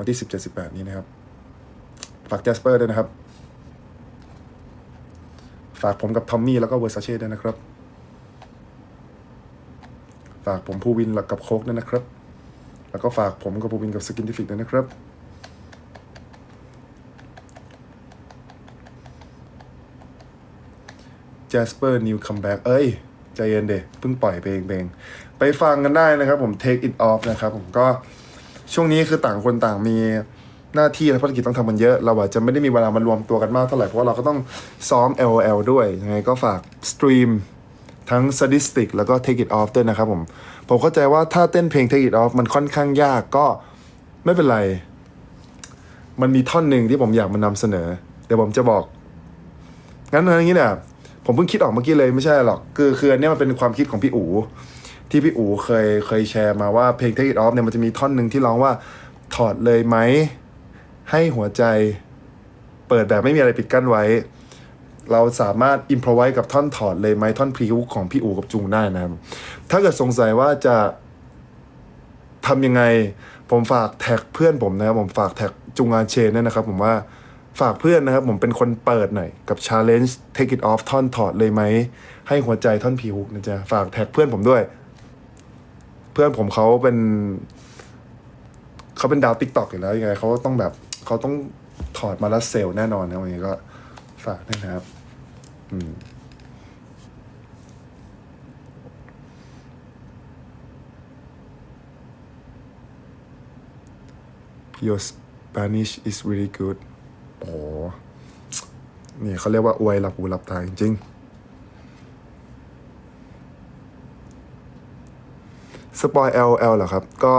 วันที่ 17 18 นี้นะครับ ฝากแจสเปอร์ด้วยนะครับ ฝากผมกับทอมมี่แล้วก็เวอร์ซาเช่ด้วยนะครับ ฝากผมภูวินกับโคกด้วยนะครับ แล้วก็ฝากผมกับภูวินกับสกินทิฟิกด้วยนะครับ Jasper New Comeback เอ้ย ใจเย็นเดเพิ่งปล่อยเพลงเพลงไปฟังกันได้นะครับผม Take It Off นะครับผมก็ ช่วงนี้คือต่างคนต่างมีหน้าที่และภารกิจต้องทำมันเยอะ เราอาจจะไม่ได้มีเวลามารวมตัวกันมากเท่าไหร่เพราะว่าเราก็ต้องซ้อม LOL ด้วยยังไงก็ฝากสตรีมทั้ง Sadistic แล้วก็ Take It Off ด้วยนะครับผม ผมเข้าใจว่าถ้าเต้นเพลง Take It Off มันค่อนข้างยากก็ไม่เป็นไร มันมีท่อนหนึ่งที่ผมอยากมานำเสนอ เดี๋ยวผมจะบอก งั้นอย่างนี้เนี่ยผมเพิ่งคิดออกเมื่อกี้เลยไม่ใช่หรอก คือคืออันเนี้ยมันเป็นความคิดของพี่อู๋ ที่พี่อู๋เคยเคยแชร์มาว่าเพลง Take It Off เนี่ยมันจะมีท่อนหนึ่งที่ร้องว่าถอดเลยไหม ให้หัวใจเปิดแบบไม่มีอะไรปิดกั้นไว้ เราสามารถอิมพรไว้กับท่อนถอดเลยไหมท่อนพริ้วของพี่อู๋กับจุงได้นะครับ ถ้าเกิดสงสัยว่าจะทำยังไง ผมฝากแท็กเพื่อนผมนะครับ ผมฝากแท็กจุงอาเชนเนี่ยนะครับ ผมว่าฝากเพื่อนนะครับ ผมเป็นคนเปิดหน่อย กับ Challenge Take It Off ท่อนถอดเลยไหม ให้หัวใจท่อนผิวนะจ๊ะ ฝากแท็กเพื่อนผมด้วย พื่อนผมเขาเป็นเขาเป็นดาวติ๊กต็อกอยู่แล้วยังไงเขาต้องแบบเขาต้องถอดมาแล้วเซลแน่นอนนะวันนี้ก็ฝากด้วยนะครับ อืม Your Spanish is really good โอ้นี่เขาเรียกว่าอวยหลับหูหลับตาจริงๆ สปอย LL เหรอครับ ก็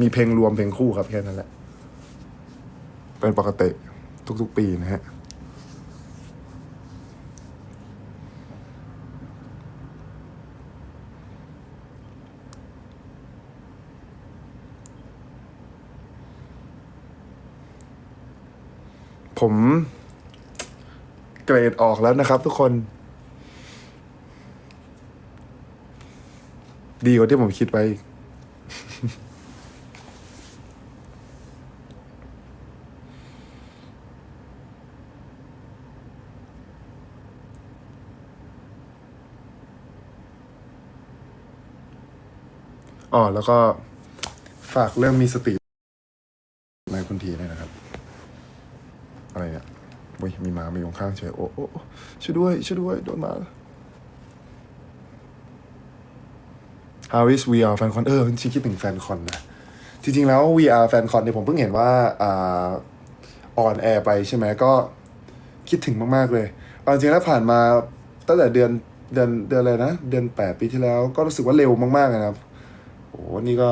มีเพลงรวมเพลงคู่ครับแค่นั้นแหละ เป็นปกติทุกๆปีนะฮะผมเกรดออกแล้วนะครับทุกคน ดีกว่าที่ผมคิดไว้อ๋อแล้วก็ฝากเรื่องมีสติในคุณทีด้วยนะครับ อะไรเนี่ยอุ้ยมีหมามาอยู่ข้างเฉยโอ้โอ้โอ้ช่วยด้วยช่วยด้วยโดนหมา How is VR แฟนคอนเออจริงคิดถึงแฟนคอนนะ จริง ๆ แล้ว VR แฟนคอนเนี่ยผมเพิ่งเห็นว่าอ่าออนแอร์ไปใช่ไหมก็คิดถึงมาก ๆ เลยเอาจริงๆแล้วผ่านมาตั้งแต่เดือนเดือนเดือนอะไรนะ เดือนแปดปีที่แล้วก็รู้สึกว่าเร็วมากๆนะครับโอ้โหนี่ก็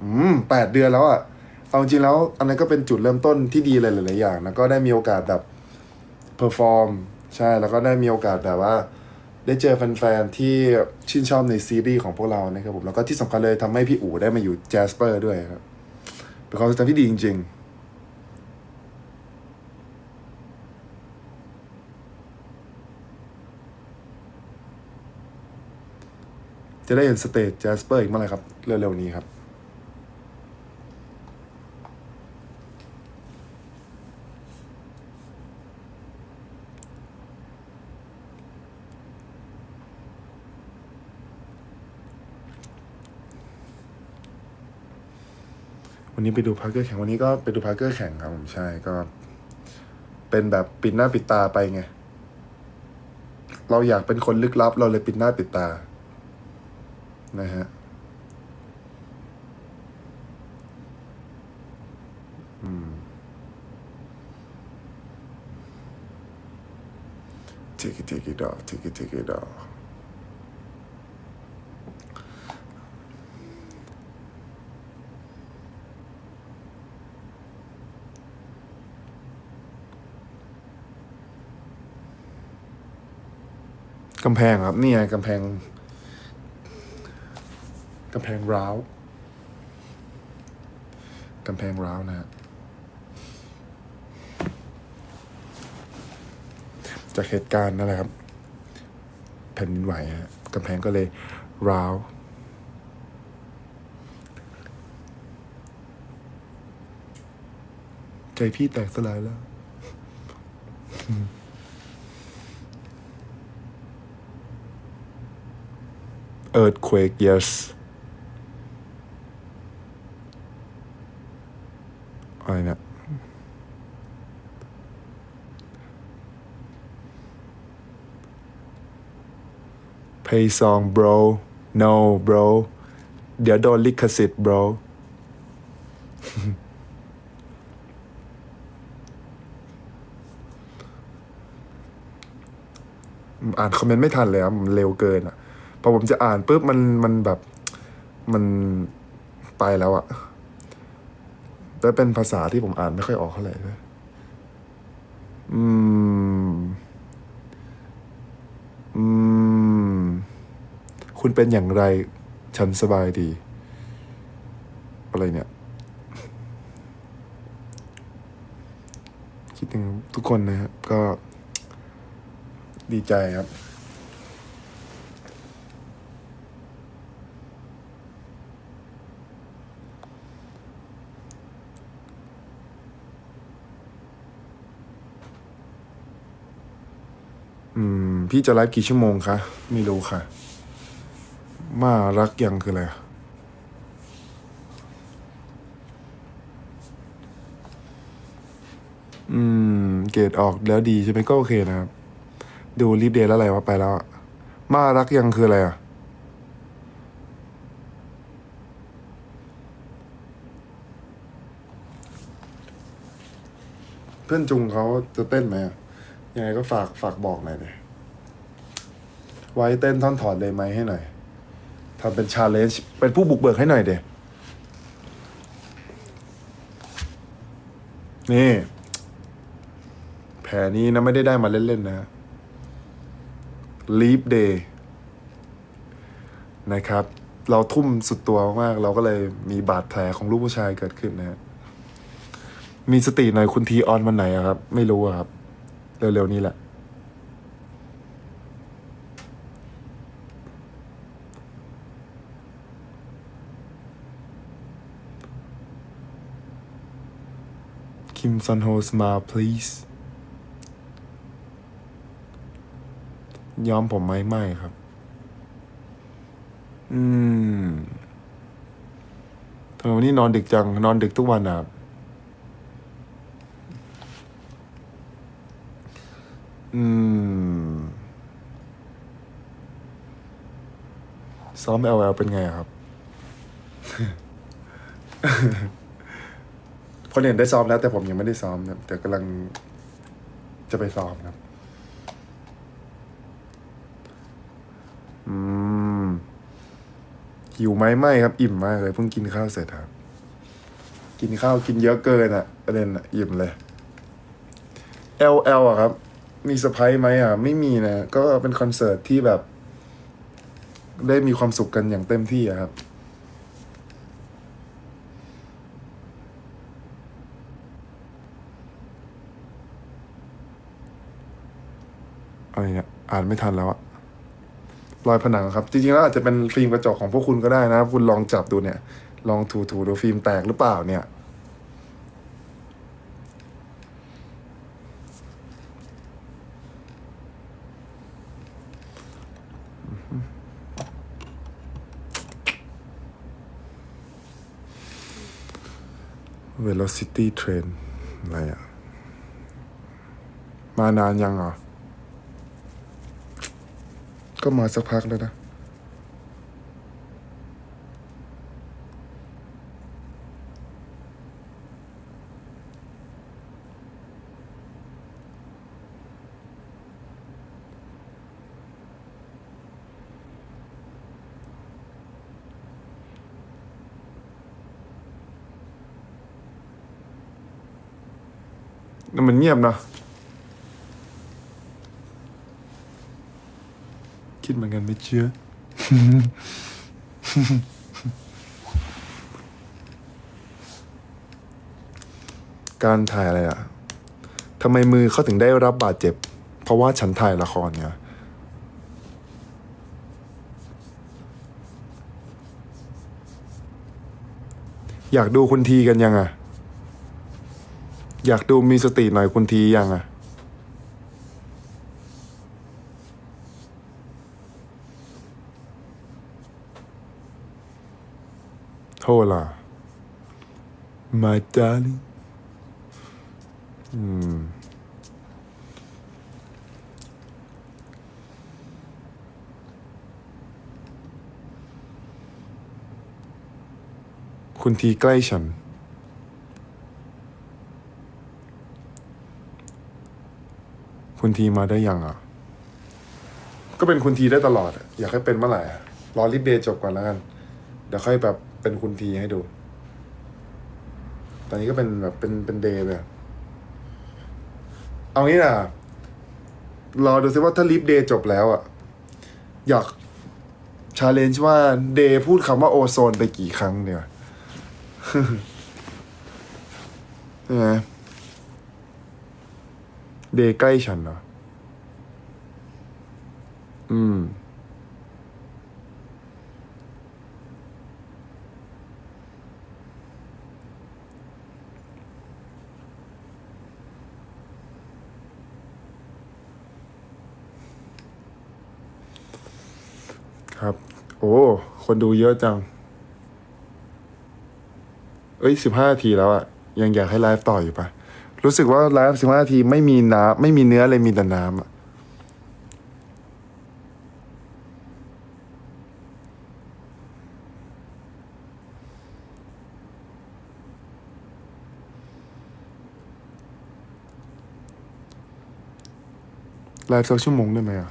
อืมแปดเดือนแล้วอะ่ะเอาจริงแล้ว อันนั้นก็เป็นจุดเริ่มต้นที่ดีเลยหลายๆอย่างนะก็ได้มีโอกาสแบบเพอร์ฟอร์มใช่แล้วก็ได้มีโอกาสแบบว่า ได้เจอแฟนๆที่ชื่นชอบในซีรีส์ของพวกเรานะครับผมแล้วก็ที่สำคัญเลยทำให้พี่อู๋ได้มาอยู่แจสเปอร์ด้วยครับเป็นความทรงจำที่ดีจริง ๆจะได้เห็นสเตจแจสเปอร์อีกเมื่อไหร่ครับ เร็วๆนี้ครับ วันนี้ไปดูพาร์เกอร์แข่งวันนี้ก็ไปดูพาร์เกอร์แข่งครับผมใช่ก็ เป็นแบบปิดหน้าปิดตาไปไง เราอยากเป็นคนลึกลับ เราเลยปิดหน้าปิดตา นะฮะอืม take it take it off take it take it off กำแพงครับ นี่ไงกำแพงกำแพงร้าวกำแพงร้าวนะฮะจากเหตุการณ์นั่นแหละครับ แผ่นดินไหวฮะกำแพงก็เลยร้าวใจพี่แตกสลายแล้ว earthquake yes อะไรเนี่ย pay song bro no bro เดี๋ยวโดนลิขสิทธิ์ bro อ่านคอมเมนต์ไม่ทันเลยครับมันเร็วเกินอะ พอผมจะอ่านปุ๊บมันมันแบบมันไปแล้วอะแล้เป็นภาษาที่ผมอ่านไม่ค่อยออกเท่าไหร่เลยอืม อืม คุณเป็นอย่างไร ฉันสบายดี อะไรเนี่ย คิดถึงทุกคนนะครับก็ดีใจครับ อืม พี่จะไลฟ์กี่ชั่วโมงคะไม่รู้ค่ะ มารักยังคืออะไรอืม เกรดออกแล้วดีใช่ไหมก็โอเคนะครับ ดูรีบเดย์แล้วอะไรวะไปแล้วอะมารักยังคืออะไรอะ เพื่อนจุงเขาจะเต้นไหมอะ ยังไงก็ฝากฝากบอกหน่อยเลยไว้เต้นท่อนถอดเลยไหมให้หน่อยทำเป็นชาเลนจ์เป็นผู้บุกเบิกให้หน่อยเดนี่ แผลนี้นะไม่ได้ได้มาเล่น ๆ นะ Leap Day นะครับ เราทุ่มสุดตัวมากๆเราก็เลยมีบาดแผลของลูกผู้ชายเกิดขึ้นนะฮะมีสติหน่อยคุณทีออนวันไหนอะครับ ไม่รู้ครับ เร็วๆนี้แหละคิมซอนโฮสมา please ย้อมผมไหมไม่ครับ อืมทำไมวันนี้นอนดึกจัง นอนดึกทุกวันอะครับ อืม ซ้อม LL เป็นไงครับ คนอื่นได้ซ้อมแล้ว แต่ผมยังไม่ได้ซ้อมครับแต่กำลังจะไปซ้อมครับ อืม หิวไหมไม่ครับ อิ่มมากเลยเพิ่งกินข้าวเสร็จครับ กินข้าวกินเยอะเกินอะประเด็นอะอิ่มเลย LL อะครับ มีเซอร์ไพรส์ไหมอะ ไม่มีนะ ก็เป็นคอนเสิร์ตที่แบบ ได้มีความสุขกันอย่างเต็มที่อะครับ อะไรเนี่ยอ่านไม่ทันแล้วอะรอยผนังครับ จริงๆแล้วอาจจะเป็นฟิล์มกระจกของพวกคุณก็ได้นะ คุณลองจับดูเนี่ย ลองถูๆดูฟิล์มแตกหรือเปล่าเนี่ย velocity train อะไรอะ มานานยังเหรอ ก็มาสักพักแล้วนะ มันเงียบนะคิดเหมือนกันไม่เชื่อ การถ่ายอะไรอะทำไมมือเขาถึงได้รับบาดเจ็บ เพราะว่าฉันถ่ายละครไงอยากดูคุณทีกันยังอะ อยากดูมีสติหน่อยคุณทียังอะโทษล่ะ my darling อืมคุณทีใกล้ฉัน คุณทีมาได้ยังอะ ก็เป็นคุณทีได้ตลอดอะอยากให้เป็นเมื่อไหร่อะรอรีบเดย์จบก่อนแล้วกัน เดี๋ยวค่อยแบบเป็นคุณทีให้ดู ตอนนี้ก็เป็นแบบเป็นเป็นเดย์ไปอะเอางี้นะรอดูซิว่าถ้ารีบเดย์จบแล้วอะ อยากชาเลนจ์ว่าเดย์พูดคำว่าโอโซนไปกี่ครั้งเนี่ย ใช่ไหม เดย์ใกล้ฉันเหรออืม ครับ โอ้ คนดูเยอะจัง เอ้ยสิบห้านาทีแล้วอะยังอยากให้ไลฟ์ต่ออยู่ปะ รู้สึกว่าไลฟ์สิบห้านาทีไม่มีน้ำไม่มีเนื้อเลยมีแต่น้ำอะไลฟ์สักชั่วโมงได้ไหมอะ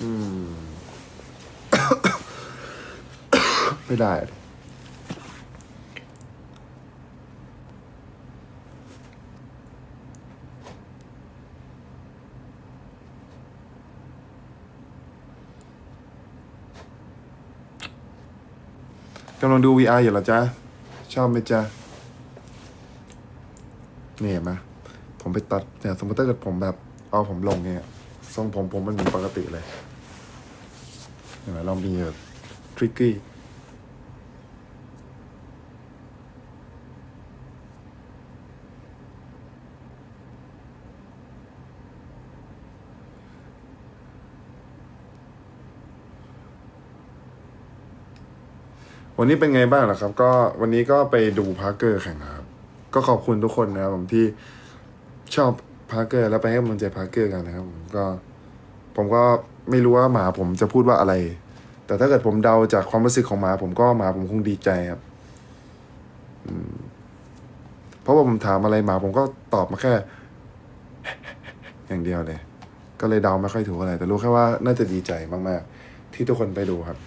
อืมไม่ได้ กำลังดู VR อยู่เหรอจ๊ะ ชอบไหมจ๊ะนี่เห็นไหมผมไปตัดเนี่ยสมมติถ้าเกิดผมแบบ เอาผมลงเนี่ยทรงผมผมมันเหมือนปกติเลยเห็นไหมเรามีแบบทริกกี้ วันนี้เป็นไงบ้างล่ะครับ ก็วันนี้ก็ไปดูพาร์เกอร์แข่งครับ ก็ขอบคุณทุกคนนะครับผมที่ชอบพาร์เกอร์แล้วไปให้กำลังใจพาร์เกอร์กันนะครับผมก็ผมก็ไม่รู้ว่าหมาผมจะพูดว่าอะไร แต่ถ้าเกิดผมเดาจากความรู้สึกของหมา ผมก็หมาผมคงดีใจครับเพราะว่าผมถามอะไรหมาผมก็ตอบมาแค่ อย่างเดียวเลย ก็เลยเดาไม่ค่อยถูกอะไรแต่รู้แค่ว่าน่าจะดีใจมาก ๆ ที่ทุกคนไปดูครับ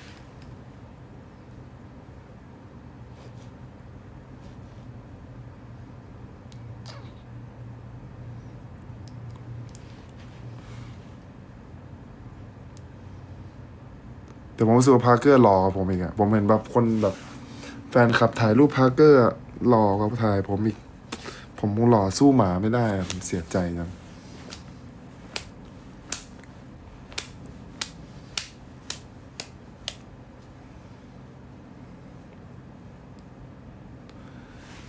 แต่ผมรู้สึกว่าพาร์เกอร์หล่อกว่าผมอีกอะผมเห็นแบบคนแบบแฟนคลับถ่ายรูปพาร์เกอร์หล่อกว่าถ่ายผมอีก ผมคงหล่อสู้หมาไม่ได้อะผมเสียใจจัง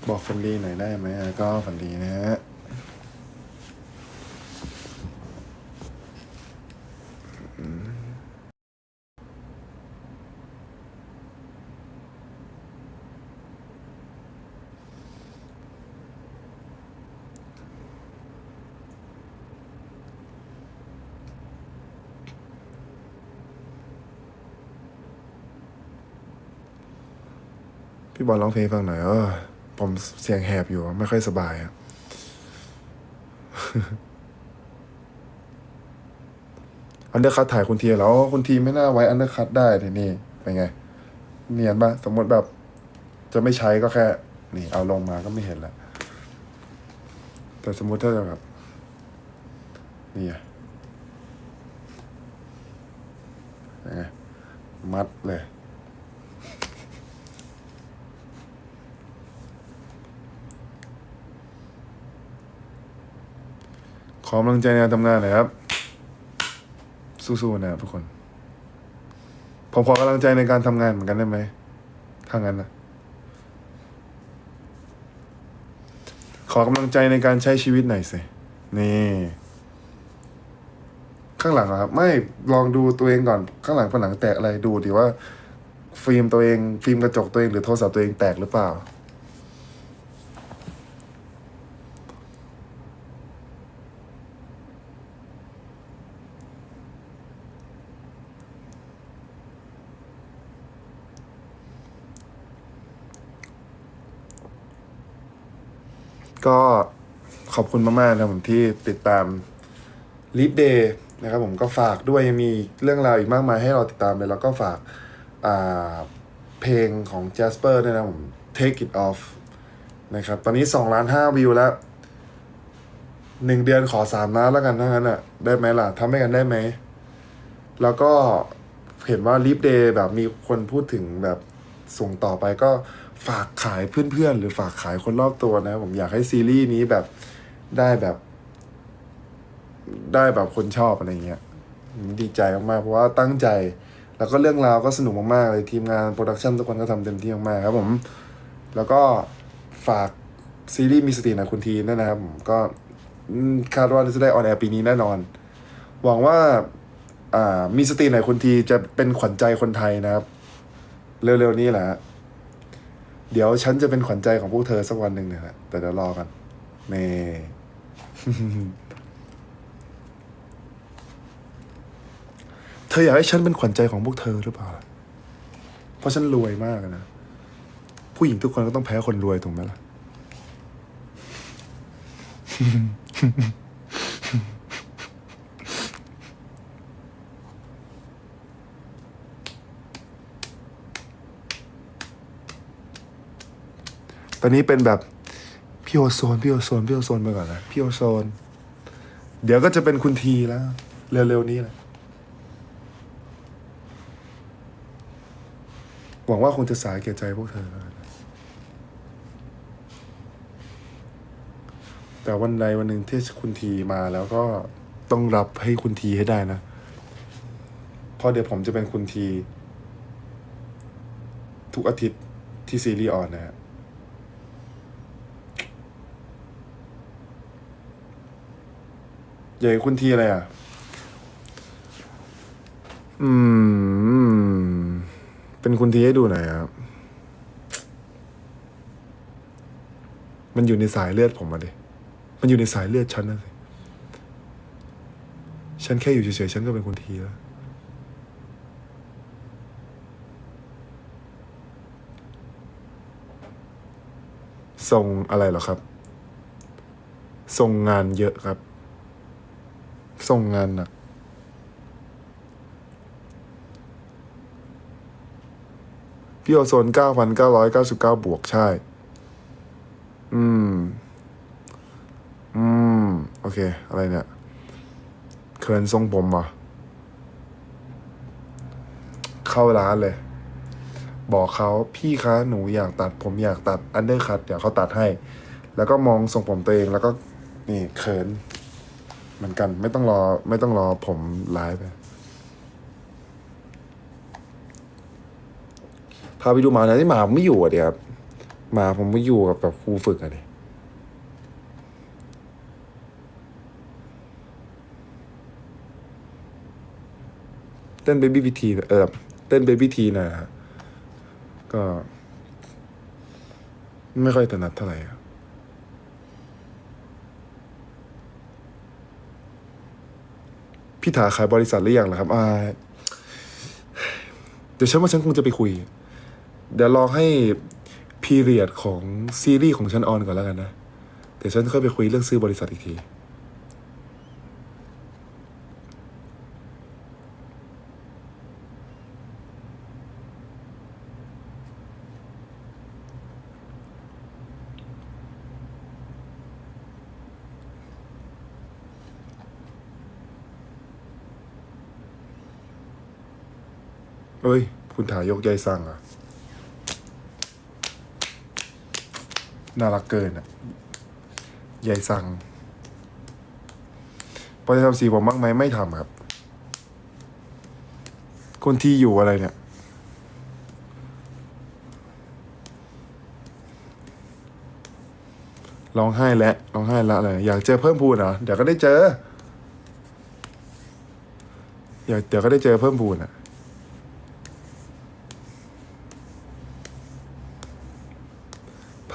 บอกฝันดีหน่อยได้ไหมก็ฝันดีนะฮะ พี่ บอลร้องเพลงฟังหน่อยเออผมเสียงแหบอยู่ ไม่ค่อยสบายอะอันเดอร์คัตถ่ายคุณทีแล้วคุณทีไม่น่าไว้อันเดอร์คัตได้ทีนี่เป็นไง เนียนปะสมมติแบบ จะไม่ใช้ก็แค่ นี่ เอาลงมาก็ไม่เห็นแล้วแต่สมมติถ้าจะแบบนี่อะเป็นไงมัดเลย ขอกำลังใจในการทำงานหน่อยครับ สู้ๆนะครับทุกคน ผมขอกำลังใจในการทำงานเหมือนกันได้ไหมถ้างั้นนะขอกำลังใจในการใช้ชีวิตหน่อยสินี่ ข้างหลังครับ ไม่ลองดูตัวเองก่อน ข้างหลังผนังแตกอะไรดูดิว่า ฟิล์มตัวเอง ฟิล์มกระจกตัวเองหรือโทรศัพท์ตัวเองแตกหรือเปล่า ก็ขอบคุณมากๆนะผมที่ติดตาม l ิ p Day นะครับผมก็ฝากด้วยยังมีเรื่องราวอีกมากมายให้เราติดตามเลย แล้วก็ฝากเพลงของ Jasper ด้วยนะครับผม Take It Off นะครับ ตอนนี้2ล้าน5วิวแล้วหนึ่งเดือนขอ 3 ล้านแล้วกันทั้งนั้นอะ ได้ไหมล่ะทำให้กันได้ไหม แล้วก็เห็นว่า l ิ p Day แบบมีคนพูดถึงแบบส่งต่อไปก็ ฝากขายเพื่อนๆ หรือฝากขายคนรอบตัวนะ ผมอยากให้ซีรีส์นี้แบบได้แบบ ได้แบบคนชอบอะไรเงี้ยดีใจมากๆเพราะว่าตั้งใจ แล้วก็เรื่องราวก็สนุกมากๆเลยทีมงานโปรดักชันทุกคนก็ทำเต็มที่มากๆครับผม แล้วก็ฝากซีรีส์มีสติหนะคุณทีด้วยนะครับผมก็คาดว่าจะได้ออนแอร์ปีนี้แน่นอน หวังว่าอ่ามีสติหน่อยคุณทีจะเป็นขวัญใจคนไทยนะครับ เร็วๆนี้แหละ เดี๋ยวฉันจะเป็นขวัญใจของพวกเธอสักวันหนึ่งเนี่ยแหละแต่เดี๋ยวรอกันเน่เธออยากให้ฉันเป็นขวัญใจของพวกเธอหรือเปล่า เพราะฉันรวยมากนะ ผู้หญิงทุกคนก็ต้องแพ้คนรวยถูกไหมล่ะ อนนี้เป็นแบบพี่โอโซนพี่โอโซนพี่โอโซนไปก่อนนะพี่โอโซน เดี๋ยวก็จะเป็นคุณทีแล้ว เร็วๆนี้แหละหวังว่าคงจะสายแก่ใจพวกเธอแล้วแต่วันใดวันหนึ่งที่คุณทีมาแล้วก็ต้องรับให้คุณทีให้ได้นะเพราะเดี๋ยวผมจะเป็นคุณที ทุกอาทิตย์ที่ซีรีส์ออนนะฮะ หญ่คุณทีอะไรอะ อืม เป็นคุณทีให้ดูหน่อยครับ มันอยู่ในสายเลือดผมอะดิ มันอยู่ในสายเลือดฉันนะสิ ฉันแค่อยู่เฉยๆฉันก็เป็นคุณทีแล้วส่งอะไรหรอครับส่งงานเยอะครับ ส่งงานหนักพี่โอโซนเก้าพันเก้าร้อยเก้าสิบเก้าบวกใช่ อืม อืม โอเค อะไรเนี่ยเคินทรงผมวะเข้าร้านเลย บอกเขาพี่คะหนูอยากตัด ผมอยากตัดอันเดอร์คัตเดี๋ยวเขาตัดให้ แล้วก็มองทรงผมตัวเองแล้วก็ นี่เขิน เหมือนกัน ไม่ต้องรอ ไม่ต้องรอผมไลฟ์ไปพาไปดูหมานะที่หมาผมไม่อยู่อะเดี๋ยวครับหมาผมไม่อยู่กับแบบครูฝึกอะดิเต้นเบบี้พีทีเออเต้นเบบี้ทีนะฮะก็ ไม่ค่อยถนัดเท่าไหร่อะ พี่ถาขายบริษัทหรือยังล่ะครับอ่าเดี๋ยวฉันว่าฉันคงจะไปคุย เดี๋ยวรอให้พีเรียดของซีรีส์ของฉันออนก่อนแล้วกันนะ เดี๋ยวฉันค่อยไปคุยเรื่องซื้อบริษัทอีกที เอ้ย คุณถายกยายสั่งอะ น่ารักเกินอะยายสั่งพอจะทำสีผมบ้างไหมไม่ทำครับ คนที่อยู่อะไรเนี่ย ร้องไห้แล้วร้องไห้ล้วอะไรอยากเจอเพิ่มพูนเหรอเดี๋ยวก็ได้เจอ อยากเดี๋ยวก็ได้เจอเพิ่มพูนอะ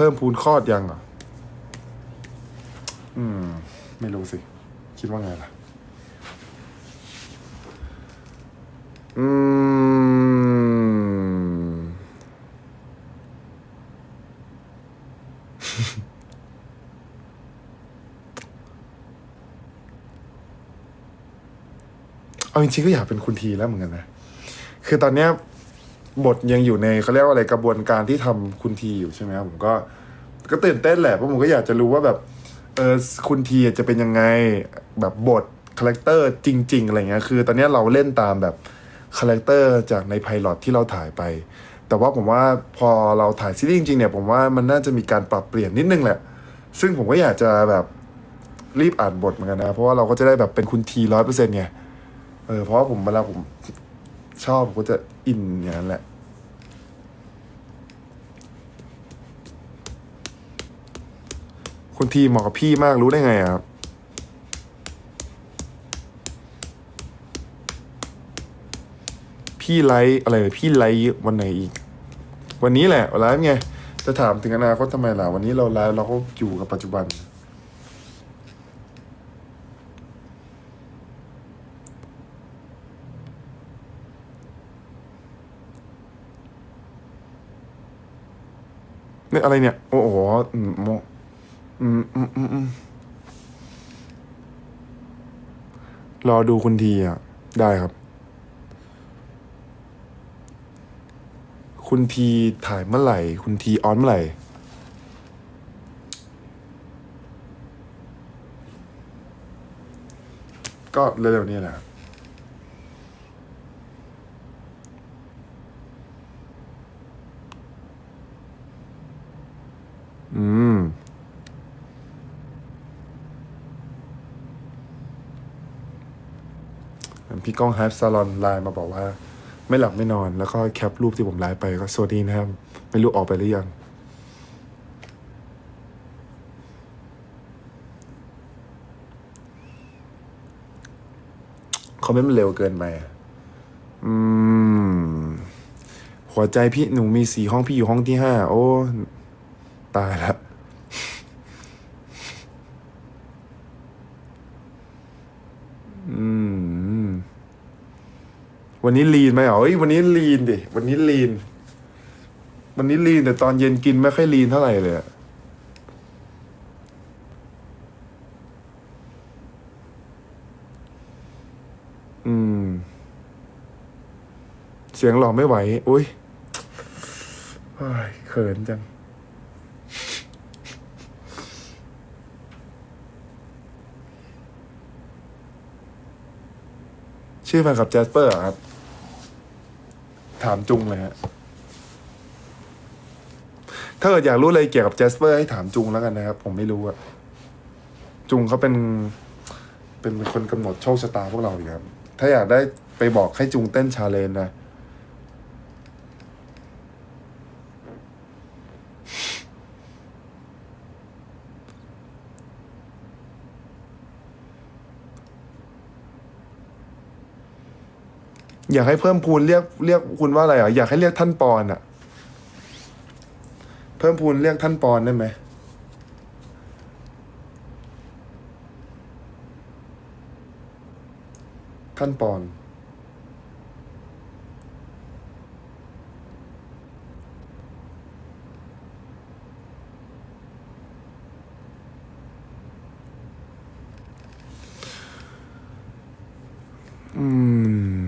พิ่มพูนคลอดยังเหรออืม ไม่รู้สิ คิดว่าไงล่ะ อืม เอาจริงๆก็อยากเป็นคุณทีแล้วเหมือนกันนะ คือตอนเนี้ย บทยังอยู่ในเขาเรียกว่าอะไรกระบวนการที่ทำคุณทีอยู่ใช่ไหมครับผมก็ก็ตื่นเต้นแหละเพราะผมก็อยากจะรู้ว่าแบบเออคุณทีจะเป็นยังไงแบบบทคาแรคเตอร์จริง ๆ อะไรเงี้ยคือ ตอนนี้เราเล่นตามแบบคาแรคเตอร์จากในไพลอตที่เราถ่ายไป แต่ว่าผมว่าพอเราถ่ายซีรีส์จริงๆเนี่ยผมว่ามันน่าจะมีการปรับเปลี่ยนนิดนึงแหละ ซึ่งผมก็อยากจะแบบรีบอ่านบทเหมือนกันนะ เพราะว่าเราก็จะได้แบบเป็นคุณทีร้อยเปอร์เซ็นต์ไงเออเพราะว่าผมเวลาผม ชอบผมก็จะอินอย่างนั้นแหละ คุณทีเหมาะกับพี่มากรู้ได้ไงครับพี่ไลฟ์อะไรพี่ไลฟ์วันไหนอีก วันนี้แหละไลฟ์ไง จะถามถึงอนาคตทำไมล่ะ วันนี้เราไลฟ์เราก็อยู่กับปัจจุบัน เนี่ยอะไรเนี่ย โอ้โหอืมโมอืมอืมอืมอืมรอดูคุณทีอะ ได้ครับ คุณทีถ่ายเมื่อไหร่ คุณทีออนเมื่อไหร่ก็เร็วๆนี้แหละครับ อืม พี่ก้องไฮฟ์ซาลอนไลน์มาบอกว่า ไม่หลับไม่นอน แล้วก็แคปรูปที่ผมไลน์ไปก็สวัสดีนะครับ ไม่รู้ออกไปหรือยังคอมเมนต์มันเร็วเกินไป อืม หัวใจพี่หนูมีสี่ห้องพี่อยู่ห้องที่ห้า โอ้ ตายละอืมวันนี้ลีนไหมอ๋อเฮ้ยวันนี้ลีนดิ วันนี้ลีน วันนี้ลีนแต่ตอนเย็นกินไม่ค่อยลีนเท่าไหร่เลยอะอืม เสียงหล่อไม่ไหว อุ้ยเขินจัง ชื่อแฟนคลับแจสเปอร์เหรอครับ ถามจุงเลยฮะถ้าเกิดอยากรู้อะไรเกี่ยวกับแจสเปอร์ให้ถามจุงแล้วกันนะครับ ผมไม่รู้อะจุงเขาเป็น เป็นคนกำหนดโชคชะตาพวกเราอยู่ครับ ถ้าอยากได้ไปบอกให้จุงเต้นชาเลนจ์นะ อยากให้เพิ่มพูนเรียกเรียกคุณว่าอะไรอะอยากให้เรียกท่านปอนอะ เพิ่มพูนเรียกท่านปอนได้ไหมท่านปอน อืม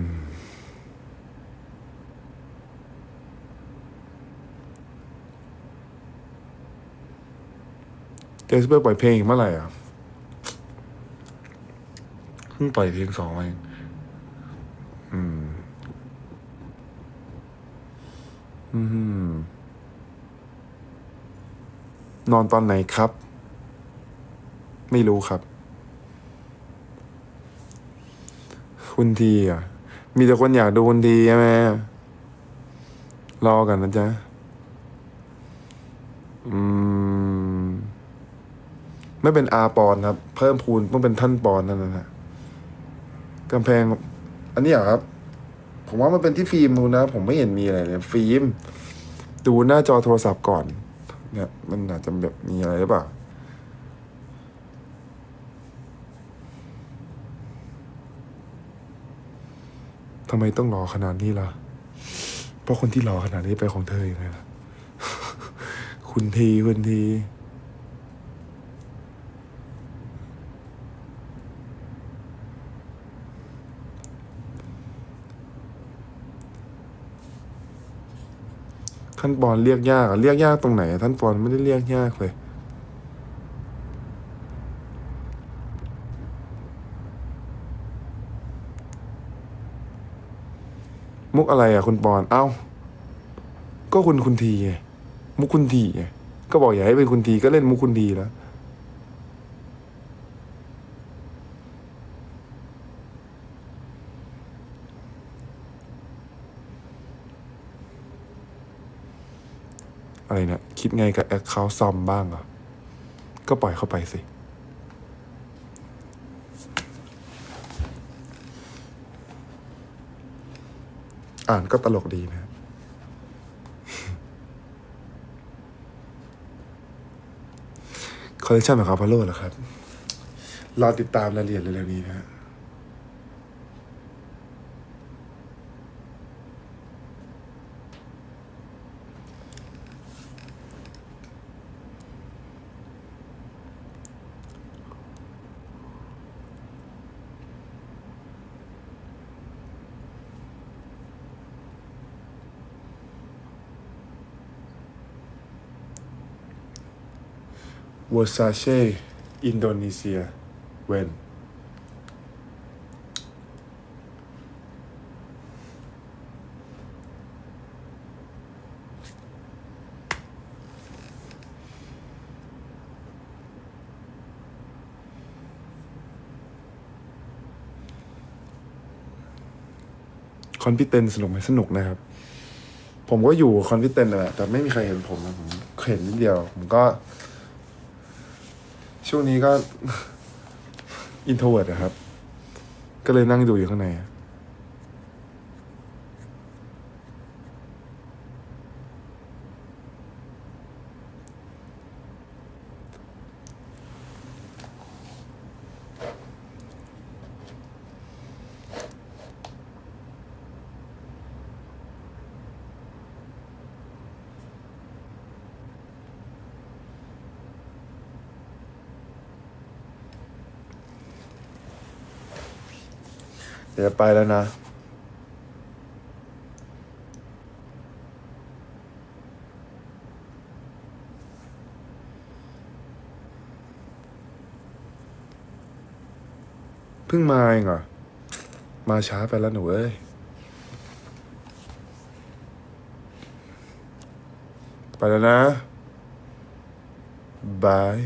เจสเปอร์ปล่อยเพลงเมื่อไหร่อะเพิ่งปล่อยเพลงสองเองอืม อืม นอนตอนไหนครับ ไม่รู้ครับ คุณทีอะ มีแต่คนอยากดูคุณทีใช่ไหมรอกันนะจ๊ะ อืม ไม่เป็นอาปอนครับ เพิ่มพูนต้องเป็นท่านปอนนั่นนะฮะกำแพง อันนี้เหรอครับ ผมว่ามันเป็นที่ฟิล์มดูนะ ผมไม่เห็นมีอะไรเลยฟิล์ม ดูหน้าจอโทรศัพท์ก่อน เนี่ย มันอาจจะแบบมีอะไรหรือเปล่าทำไมต้องรอขนาดนี้ล่ะ เพราะคนที่รอขนาดนี้ไปของเธอยังไงล่ะ คุณทีคุณที ท่านปอนเรียกยากอะเรียกยากตรงไหนอะท่านปอนไม่ได้เรียกยากเลย มุกอะไรอะคุณปอนเอ้า ก็คุณคุณทีไงมุกคุณทีไงก็บอกอย่าให้เป็นคุณทีก็เล่นมุกคุณทีแล้ว อะไรเนี่ย คิดไงกับแอคเคาท์ซอมบ้างเหรอก็ปล่อยเข้าไปสิ อ่านก็ตลกดีนะ คอลเลคชันของคาพาโลเหรอครับ รอติดตามรายละเอียดเร็วๆนี้นะฮะ วอร์ซาเช่อินโดนีเซียเวนคอนพิเตนสนุกไหมสนุกนะครับ ผมก็อยู่คอนพิเตนแหละแต่ไม่มีใครเห็นผมนะผมเห็นนิดเดียว ผมก็ ช่วงนี้ก็ อินโทรเวิร์ดอะครับ ก็เลยนั่งดูอยู่ข้างใน เดี๋ยวไปแล้วนะ เพิ่งมาเองเหรอ มาช้าไปแล้วหนูเอ้ย ไปแล้วนะ บาย